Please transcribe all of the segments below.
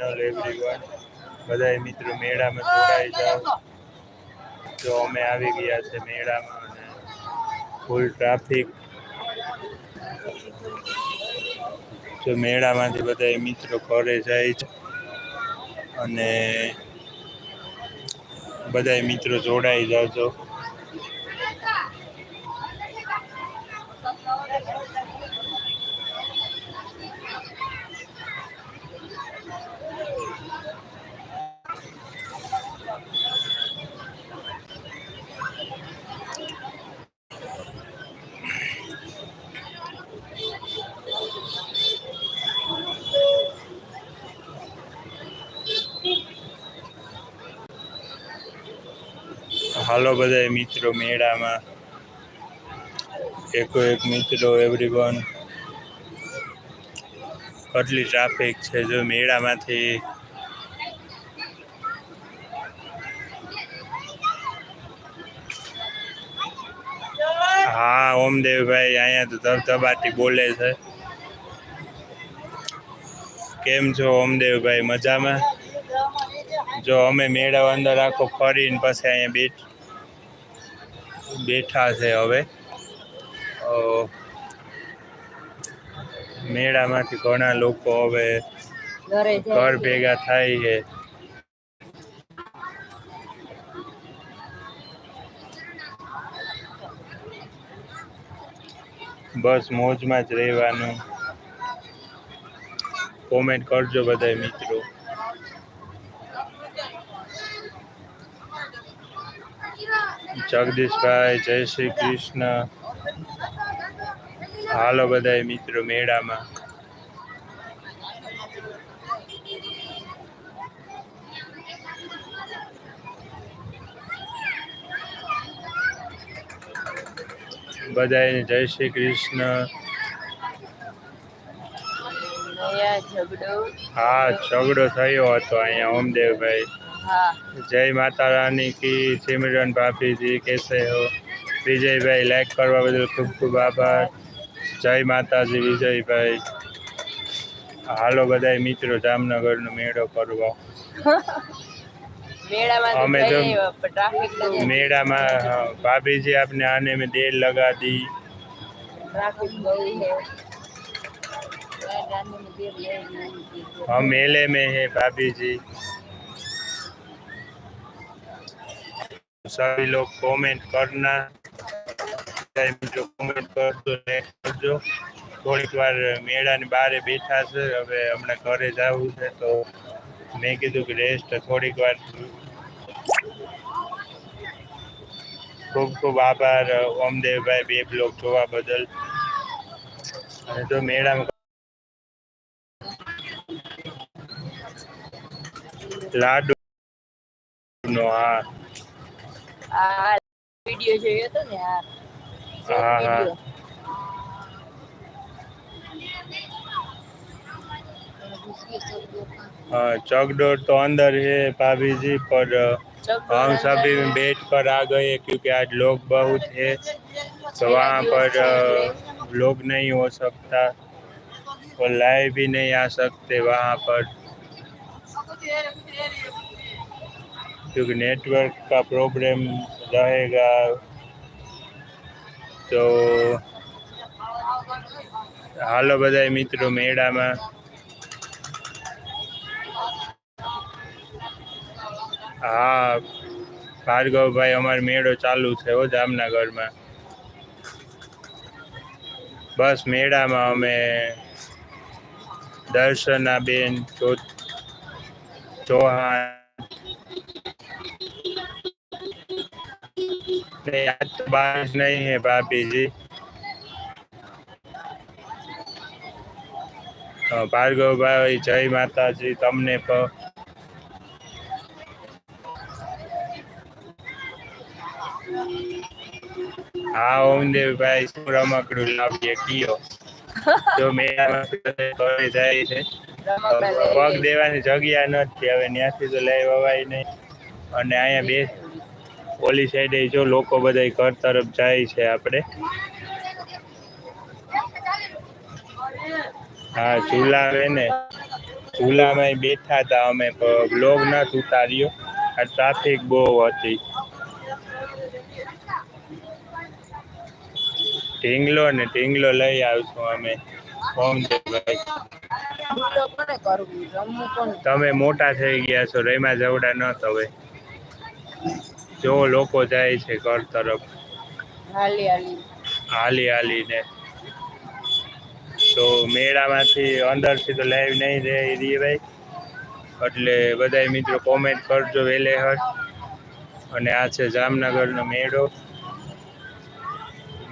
Channel everyone બધા મિત્રો મેળામાં જોડાઈ જાઓ. તો અમે આવી ગયા છે મેળામાં અને ફૂલ ટ્રાફિક જો મેળામાંથી બધા મિત્રો ઘરે જાય છે અને બધા મિત્રો જોડાઈ જાજો. હાલો બધા મિત્રો મેળામાં. એકો એક મિત્રો એવરીવન કેટલી ટ્રાફિક છે જો મેળામાંથી. હા, ઓમદેવભાઈ અહીંયા તો ધબધબાટી બોલે છે. કેમ છો ઓમદેવભાઈ, મજામાં? જો અમે મેળા અંદર આખો ફરીને પછી અહીંયા બેઠ બેઠા છે હવે. મેળામાંથી ઘણા લોકો હવે ઘર ભેગા થાય છે. બસ મોજમાં જ રહેવાનું. કોમેન્ટ કરજો બધા મિત્રો. જગદીશભાઈ જય શ્રી કૃષ્ણ. હાલો બધા મિત્રો મેળામાં. બધાને જય શ્રી કૃષ્ણ. હા ઝઘડો થયો હતો અહીંયા ઓમદેવભાઈ. જય માતા રાની કી સિમરન ભાભીજી કેસે હો વિજયભાઈ લાઈક કરવા બદલ ખૂબ ખૂબ આભાર જય માતાજી વિજયભાઈ હાલો બધા મિત્રો જામનગરનો મેળો કરવા મેળામાં તો અમે તો- જઈએ પણ ટ્રાફિક નથી મેળામાં હા, ભાભીજી આપને આને મેં દેર લગા દી ટ્રાફિક બહુ છે રાની में देर लगेगी हम मेले में है भाभी जी सभी लोग कमेंट करना जो कमेंट કરજો ને કરજો થોડીક વાર મેળાની બહાર બેઠા છે હવે હમણાં ઘરે જવું છે તો મેં કીધું કે રેસ્ટ થોડીક વાર ખૂબ ખૂબ આભાર ઓમદેવભાઈ બે બ્લોગ જોવા બદલ અને જો મેળામાં લાડુ નો હા આ વિડિયો જોયો હતો ને આ હા, હા. video. हाँ, चकडोर तो अंदर है भाभी जी पर अ, चकडोर हम अंदर सभी है। बैठ कर आ गए क्योंकि आज लोग बहुत है तो वहाँ पर अ, लोग नहीं हो सकता और लाइव भी नहीं आ सकते वहाँ पर क्योंकि नेटवर्क का प्रॉब्लम रहेगा તો હાલો બધા મિત્રો મેળામાં હા ભાર્ગવભાઈ અમારો મેળો ચાલુ છે હો જામનગરમાં બસ મેળામાં અમે દર્શનાબેન ચો ચૌહાણ नहीं आज तो बारिश नहीं है भाभी जी અ, ભાર્ગવભાઈ જય માતાજી તમને પણ હા ઓમદેવભાઈ શું રમકડું લાવીએ કયો જો મેળામાં ઘરે જાય છે રમકડાં લઈ પગ લઈએ. દેવાની જગ્યા નથી હવે ત્યાંથી તો લઈ વવાય નહીં અને અહીંયા બે ઓલી સાઈડે જો લોકો બધા ઘર તરફ જાય છે આપણે. હા ઝૂલા આવે ને ઝૂલામાં બેઠા હતા અમે બ્લોગ ના ઉતાર્યો. આ ટ્રાફિક બહુ હતી. ઢીંગલો ને ઢીંગલો લઈ આવશું અમે. તમે મોટા થઈ ગયા છો રેમા જવડા ન હવે જો લોકો જાય છે ઘર તરફ. હાલી હાલી. હાલી હાલીને. તો મેળામાંથી અંદરથી તો લાઈવ નહીં રહે રહી ભાઈ એટલે બધા મિત્રો કોમેન્ટ કરજો વહેલે હટ અને આ છે જામનગરનો મેળો.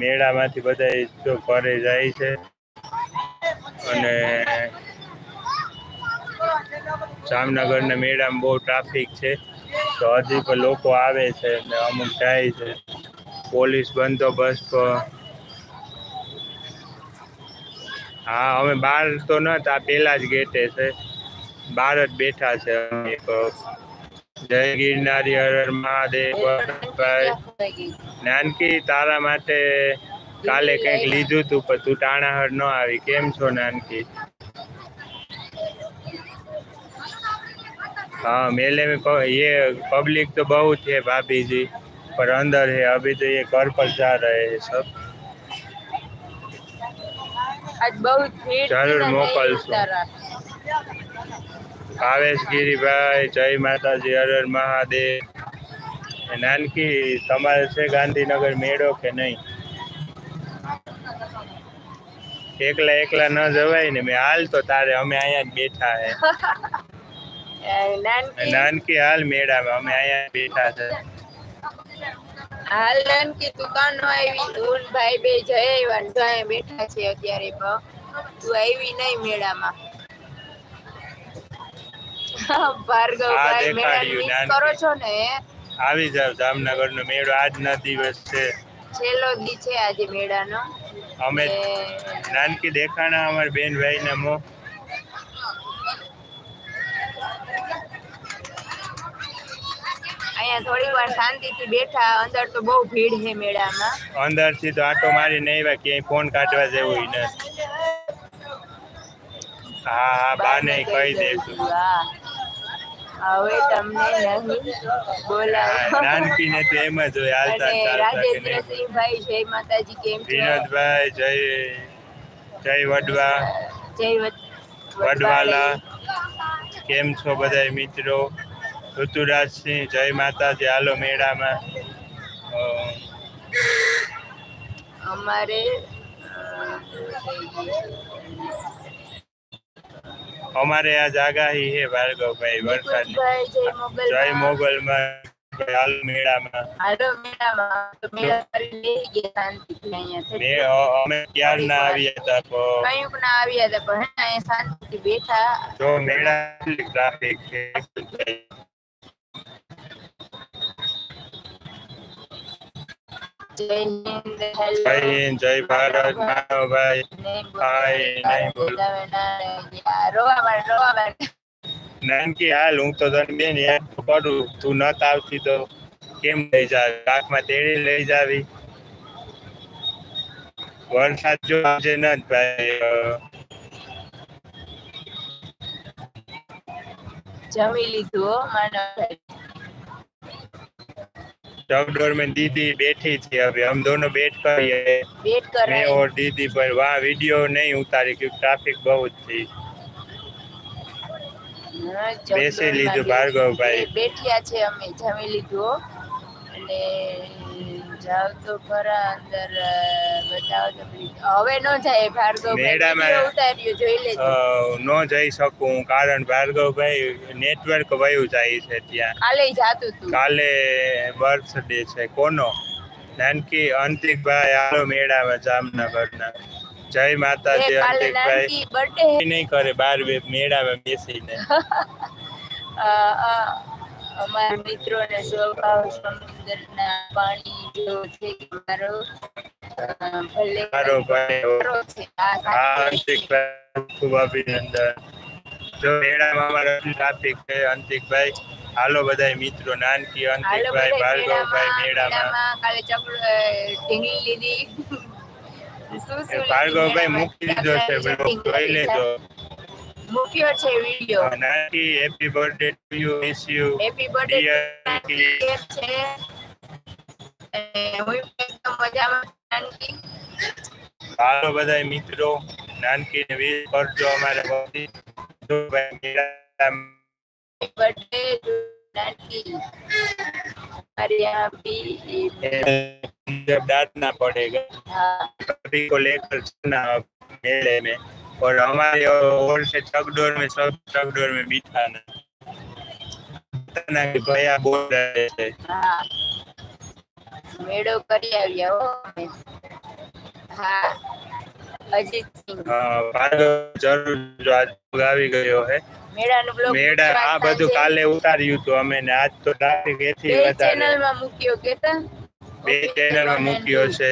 મેળામાંથી બધા જો ઘરે જાય છે. અને જામનગરના મેળામાં બહુ ટ્રાફિક છે. તો હજી પણ લોકો આવે છે ને અમુક જાય છે. પોલીસ બંદોબસ્ત હા, અમે બહાર તો નતા પેલા જ ગેટે છે. બહાર જ બેઠા છે જય ગિરનારી હર મહાદેવ નાનકી, તારા માટે કાલે કંઈક લીધું તું, પણ તું ટાણાહર ન આવી. કેમ છો નાનકી? हाँ मेले में प- ये पब्लिक तो बहुत है भाभी जी पर अंदर है अभी तो ये घर पर जा रहे हैं सब આજ બહુ ભીડ જરૂર છે ને, નહીં મોકલશું. ઉતારા. ભાવેશ ગિરીભાઈ જય માતાજી હર હર મહાદેવ એ નાનકી તમારે છે ગાંધીનગર મેળો કે નહીં એકલા એકલા ન જવાય ને મેં હાલ તો તારે અમે અહીંયા જ બેઠા હે એ નાનકી. હાલ મેળામાં અમે અહીંયા બેઠા છે. હાલ નાનકી તું કાં નો આવી. ધૂન ને ભાઈ બે જય તો અહીંયા બેઠા છે અત્યારે પણ તું આવી નહીં મેળામાં. ભાર્ગવભાઈ મેળા. કરો છો ને? આવી જાવ મેળો આજના દિવસ છે. છેલ્લો દી છે આજે મેળાનો. અમે નાનકી દેખાણા અમારા બેન ભાઈ ના મો અહીંયા થોડી વાર શાંતિથી બેઠા અંદર તો બહુ ભીડ છે મેળામાં. અંદરથી તો આટો મારી નહીં આવ્યા ક્યાંય ફોન કાઢવા જેવું ને હા હા બાને કહી દઈશું હવે તમને નહીં બોલાવો. નાનકી ને તો એમ જ હોય હાલતા અને ચાલતા કે નહીં. રાજેન્દ્રસિંહભાઈ જય માતાજી કેમ છો? વિનોદભાઈ જય જય વડવા. જય વડવાલા. કેમ છો બધા મિત્રો? ઋતુરાજસિંહ જય માતાજી હાલો મેળામાં. અમારે અમારે આજ આગાહી હે ભાર્ગવભાઈ વરસાદ જય મોગલ જય મોગલમાં હાલ મેળામાં. હાલો મેળામાં તો મેળા કરી લઈ શાંતિથી અહીંયા મે અ- અમે આવ્યા હતા કયુંક ના આવ્યા હતા પણ અહીંયા શાંતિથી બેઠા. જો મેળા ટ્રાફિક છે જય હિન્દ જય ભારત નાનકી, હાલ, હું તો તને બેન કરું. તું નત આવતી તો કેમ લઈ જાવી? કાકમાં તેડી લઈ જાવી? વરસાદ જો આજે ન ભાઈ. જમી લીધું હો માનવભાઈ चकडोर में दीदी बैठी थी अभी हम दोनों बैठ कर ये વેટ मैं કરાય और दीदी पर वहाँ वीडियो नहीं उतारी क्योंकि ट्रैफिक बहुत थी હા, બેસી ચકડોળમાં લીધું ભાર્ગવભાઈ. બે- બેઠ્યા છે અમે જમી લીધું હો. અને જાવ તો ખરા અંદર બતાવો તો. હવે ન જાય ભાર્ગવભાઈ વીડિયો જોઈ લેજો. નો જઈ શકું કારણ ભાર્ગવભાઈ નેટવર્ક વયું જાય છે ત્યાં. કાલે જાતું તું. કાલે બર્થડે છે. કોનો? નાનકી અંતિકભાઈ આલો મેળામાં જામનગરના. જય માતાજી અંતિકભાઈ. નહીં કરે બાર મેળામાં બેસીને. અમારા મિત્રોને સ્વભાવ સમુદ્રના પાણી જો છે મારો ભલે મારો ખૂબ અભિનંદન. જો મેળામાં મારા ટ્રાફિક છે અંતિકભાઈ હાલો બધા મિત્રો નાનકી અંતિકભાઈ ભાર્ગવભાઈ મેળામાં કાલે ચપળ ઢીંગલી લીધી. ભાર્ગવભાઈ મૂકી દીધો છે જોઈ લેજો. મૂક્યો છે video નાનકી happy birthday to you miss you happy birthday dear છે અને હું એકદમ મજામાં નાનકી હાલો બધા મિત્રો નાનકી ને વિશ કરજો અમારે વતી જો ભાઈ મેરા બર્થડે નાનકી हमारे यहाँ भी जब डांटना पड़ेगा हाँ सभी को लेकर चलना मेले में और हमारे ओर से चकडोर में सब चकडोर में बिठाना बताना कि भैया बोल रहे थे હા મેળો કરી આવ્યા હો અમે. હા અજીત સિંહ हाँ, भार्गव જરૂર જો આજ આવી ગયો હે મેળાનું બ્લોગ મેળા આ બધું કાલે ઉતાર્યું હતું અમે ને આજ તો ટ્રાફિક એથી બે વધારે ચેનલ માં મૂક્યો કેતા બે ચેનલમાં મૂક્યો છે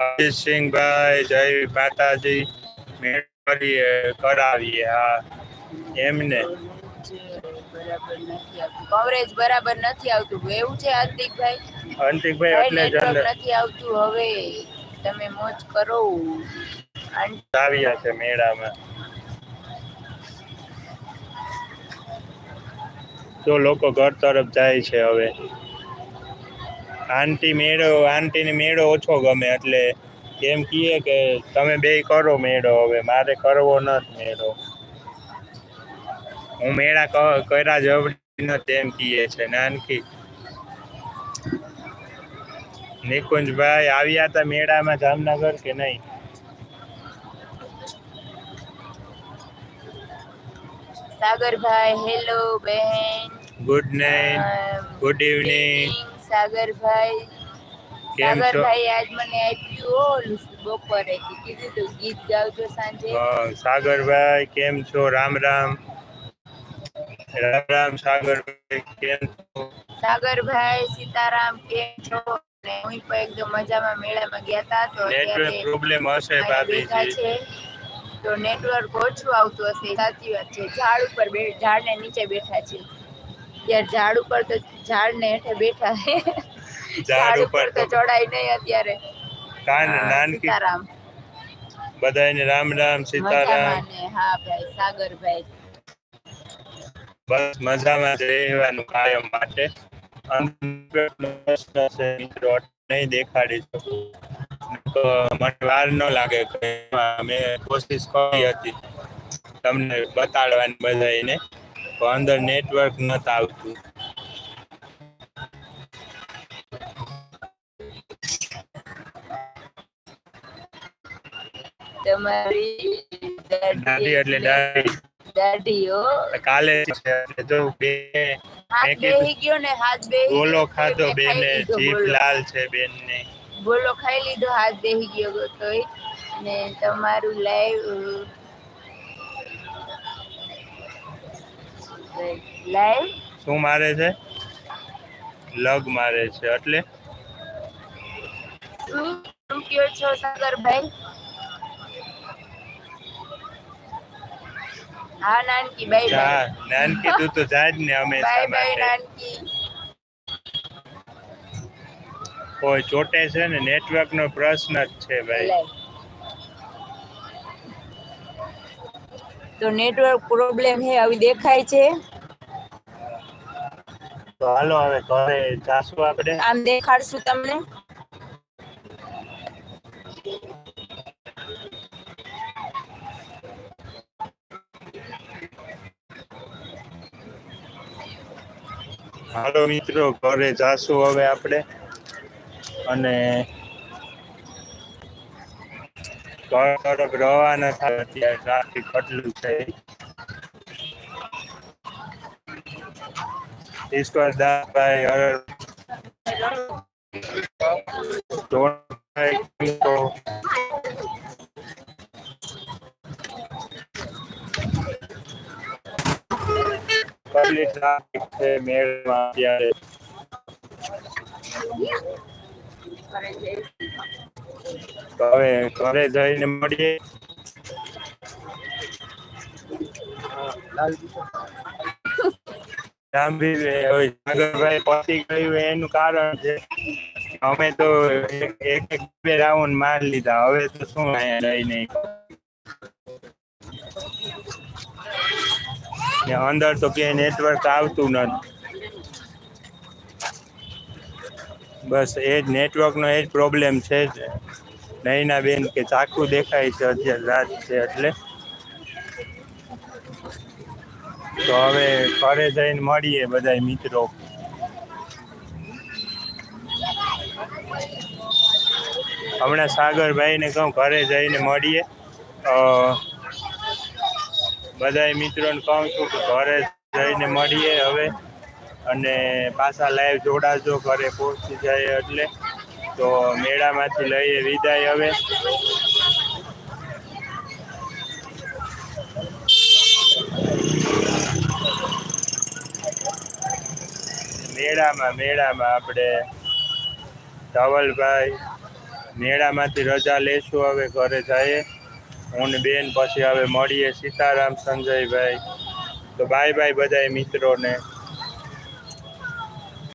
અજીતસિંહભાઈ જય માતાજી મેળ કરીએ કરાવીએ હા એમને. કવરેજ બરાબર નથી આવતું. એવું છે હાર્દિકભાઈ? હાર્દિકભાઈ એટલે જ નથી આવતું હવે. તમે મોજ કરો. આવ્યા છે મેળામાં. તો લોકો ઘર તરફ જાય છે હવે. આંટી મેળો આંટીને મેળો ઓછો ગમે એટલે એમ કહીએ કે તમે બે કરો મેળો હવે મારે કરવો નથી મેળો. હું મેળા કર્યા જવડી નથી એમ કહીએ છે નાનકી નિકુંજભાઈ આવ્યા હતા મેળામાં જામનગર કે નહીં? સાગરભાઈ હેલો બહેન good night good evening Sagarbhai. કેમ છો? સાગરભાઈ આજ મને આપ્યું બપોરે. કીધું તું ગીત ગાવજો સાંજે. સાગરભાઈ કેમ છો? રામ રામ. રામ રામ સાગરભાઈ કેમ છો? સાગરભાઈ સીતારામ કેમ છો? હું પણ એકદમ મજામાં મેળામાં ગયા તા તો નેટવર્ક પ્રોબ્લેમ હશે ભાભીજી. તો નેટવર્ક ઓછું આવતું હશે સાચી વાત છે. ઝાડ ઉપર ઝાડને નીચે બેઠા છે. ત્યારે ઝાડ ઉપર તો ઝાડને હેઠે બેઠા છે. ઝાડ ઉપર તો જોડાય નહીં અત્યારે. કાન નાનકી બધાને રામ રામ સીતારામ. મજામાં હા ભાઈ સાગરભાઈ. બસ મજામાં જ રહેવાનું કાયમ માટે. નહીં દેખાડી શકું. તો મને વાર ન લાગે કે મેં કોશિશ કરી હતી તમને બતાડવાની બધાને પણ અંદર નેટવર્ક નતું આવતું. તમારી દાદી એટલે દાઢી. હો કાલે જો બે બેહી ગયો ને હાથ બેહી ગોલો ખાધો બેને જીભ લાલ છે બેનને. ગોલો ખાઈ લીધો હાથ બેહી ગયો તોય. ને તમારું લાઈવ લાઈવ? શું મારે છે? લગ મારે છે એટલે? શું કયો છો સાગરભાઈ? હા નાનકી બાય બાય નાનકી તું તો જા જ ને અમે બાય બાય નાનકી. કોઈ ચોટે છે ને નેટવર્ક નો પ્રશ્ન જ છે ભાઈ. તો નેટવર્ક પ્રોબ્લેમ હે આવી દેખાય છે? તો હાલો હવે ઘરે જાશું આપણે. આમ દેખાડશું તમને? હાલો મિત્રો ઘરે જાશું હવે આપણે. અને ઘર તરફ રવાના થાય અત્યારે ટ્રાફિક કેટલું છે. ઈશ્વર દાસભાઈ હર હવે ઘરે જઈને મળીએ. સાગરભાઈ પતી ગયું એનું કારણ છે અમે તો એક બે રાઉન્ડ માર લીધા. હવે તો શું અહીંયા રહી નહીં ને અંદર તો ક્યાંય નેટવર્ક આવતું નથી. બસ એ જ નેટવર્કનો એ જ પ્રોબ્લેમ છે જ. નૈના બેન કે ચાકુ દેખાય છે અત્યારે રાત છે એટલે. તો હવે ઘરે જઈને મળીએ બધા મિત્રો. હમણાં સાગરભાઈને કહું, ઘરે જઈને મળીએ. અ, બધાય મિત્રોને કહું છું કે ઘરે જઈને મળીએ હવે અને પાછા લાઈવ જોડાજો ઘરે પહોંચી જાય એટલે. તો મેળામાંથી લઈએ વિદાય હવે. મેળામાં મેળામાં આપણે ધવલભાઈ મેળામાંથી રજા લેશું હવે ઘરે જઈએ. હું ને બેન પછી હવે મળીએ સીતારામ સંજયભાઈ. તો બાય બાય બધાય મિત્રોને.